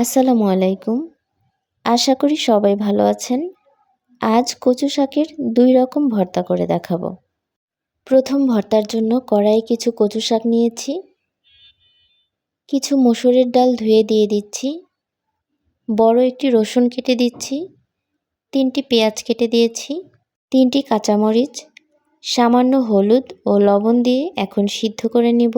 আসসালামু আলাইকুম। আশা করি সবাই ভালো আছেন। আজ কচু শাকের দুই রকম ভর্তা করে দেখাবো। প্রথম ভর্তার জন্য কড়াইয়ে কিছু কচু শাক নিয়েছি। কিছু মসুরের ডাল ধুয়ে দিয়ে দিচ্ছি। বড় একটি রসুন কেটে দিচ্ছি। তিনটি পেঁয়াজ কেটে দিয়েছি। তিনটি কাঁচামরিচ, সামান্য হলুদ ও লবণ দিয়ে এখন সিদ্ধ করে নিব।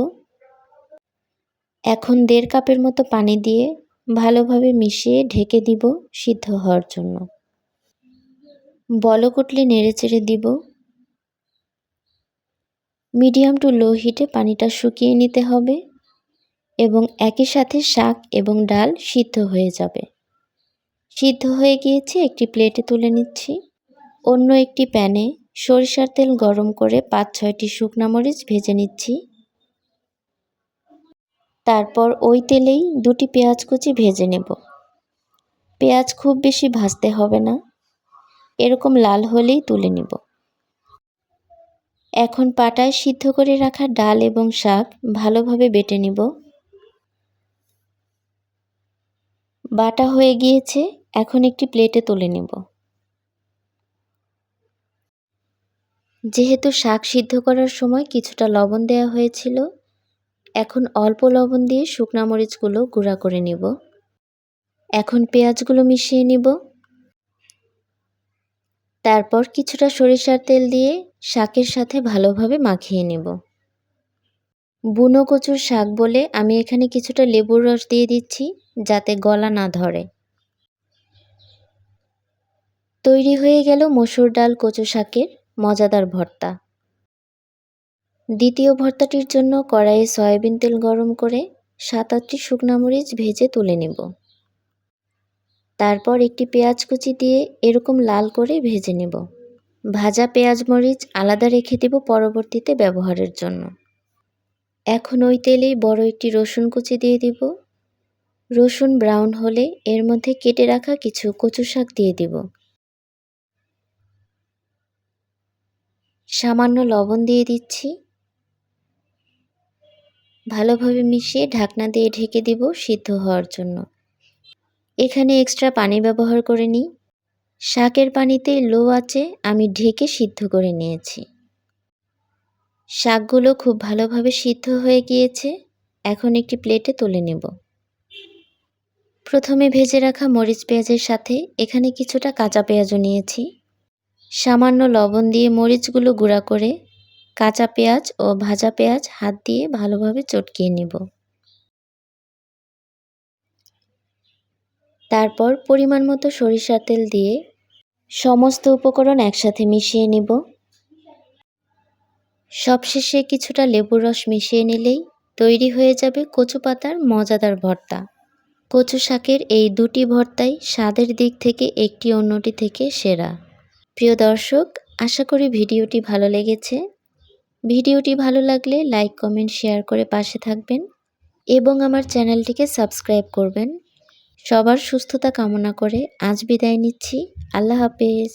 এখন দেড় কাপের মতো পানি দিয়ে ভালোভাবে মিশিয়ে ঢেকে দিব সিদ্ধ হওয়ার জন্য। বলক উঠলে নেড়ে চেড়ে দিব। মিডিয়াম টু লো হিটে পানিটা শুকিয়ে নিতে হবে এবং একই সাথে শাক এবং ডাল সিদ্ধ হয়ে যাবে। সিদ্ধ হয়ে গিয়েছে একটি প্লেটে তুলে নিচ্ছি। অন্য একটি প্যানে সরিষার তেল গরম করে পাঁচ ছয়টি শুকনা মরিচ ভেজে নিচ্ছি। তারপর ওই তেলেই দুটি পেঁয়াজ কুচি ভেজে নেব। পেঁয়াজ খুব বেশি ভাজতে হবে না। এরকম লাল হলেই তুলে নিব। এখন পাটায় সিদ্ধ করে রাখা ডাল এবং শাক ভালোভাবে বেটে নিব। বাটা হয়ে গিয়েছে, এখন একটি প্লেটে তুলে নেব। যেহেতু শাক সিদ্ধ করার সময় কিছুটা লবণ দেওয়া হয়েছিল এখন অল্প লবণ দিয়ে শুকনা মরিচগুলো গুঁড়া করে নিব। এখন পেঁয়াজগুলো মিশিয়ে নিব। তারপর কিছুটা সরিষার তেল দিয়ে শাকের সাথে ভালোভাবে মাখিয়ে নেব। বুনো কচুর শাক বলে আমি এখানে কিছুটা লেবুর রস দিয়ে দিচ্ছি যাতে গলা না ধরে। তৈরি হয়ে গেল মসুর ডাল কচু শাকের মজাদার ভর্তা। দ্বিতীয় ভর্তাটির জন্য কড়াইয়ে সয়াবিন তেল গরম করে সাত আটটি শুকনা মরিচ ভেজে তুলে নেব। তারপর একটি পেঁয়াজ কুচি দিয়ে এরকম লাল করে ভেজে নেব। ভাজা পেঁয়াজ মরিচ আলাদা রেখে দেব পরবর্তীতে ব্যবহারের জন্য। এখন ওই তেলেই বড় একটি রসুন কুচি দিয়ে দিব। রসুন ব্রাউন হলে এর মধ্যে কেটে রাখা কিছু কচু শাক দিয়ে দিব। সামান্য লবণ দিয়ে দিচ্ছি। ভালোভাবে মিশিয়ে ঢাকনা দিয়ে ঢেকে দিব সিদ্ধ হওয়ার জন্য। এখানে এক্সট্রা পানি ব্যবহার করে নিই। শাকের পানিতে লো আছে আমি ঢেকে সিদ্ধ করে নিয়েছি। শাকগুলো খুব ভালোভাবে সিদ্ধ হয়ে গিয়েছে। এখন একটি প্লেটে তুলে নেব। প্রথমে ভেজে রাখা মরিচ পেঁয়াজের সাথে এখানে কিছুটা কাঁচা পেঁয়াজও নিয়েছি। সামান্য লবণ দিয়ে মরিচগুলো গুঁড়া করে কাঁচা পেঁয়াজ ও ভাজা পেঁয়াজ হাত দিয়ে ভালোভাবে চটকিয়ে নেব। তারপর পরিমাণ মতো সরিষার তেল দিয়ে সমস্ত উপকরণ একসাথে মিশিয়ে নিব। সবশেষে কিছুটা লেবুর রস মিশিয়ে নিলেই তৈরি হয়ে যাবে কচু পাতার মজাদার ভর্তা। কচু শাকের এই দুটি ভর্তাই স্বাদের দিক থেকে একটি অন্যটি থেকে সেরা। প্রিয় দর্শক, আশা করি ভিডিওটি ভালো লেগেছে। ভিডিওটি ভালো লাগলে লাইক, কমেন্ট, শেয়ার করে পাশে থাকবেন এবং আমার চ্যানেলটিকে সাবস্ক্রাইব করবেন। সবার সুস্থতা কামনা করে আজ বিদায় নিচ্ছি। আল্লাহ হাফেজ।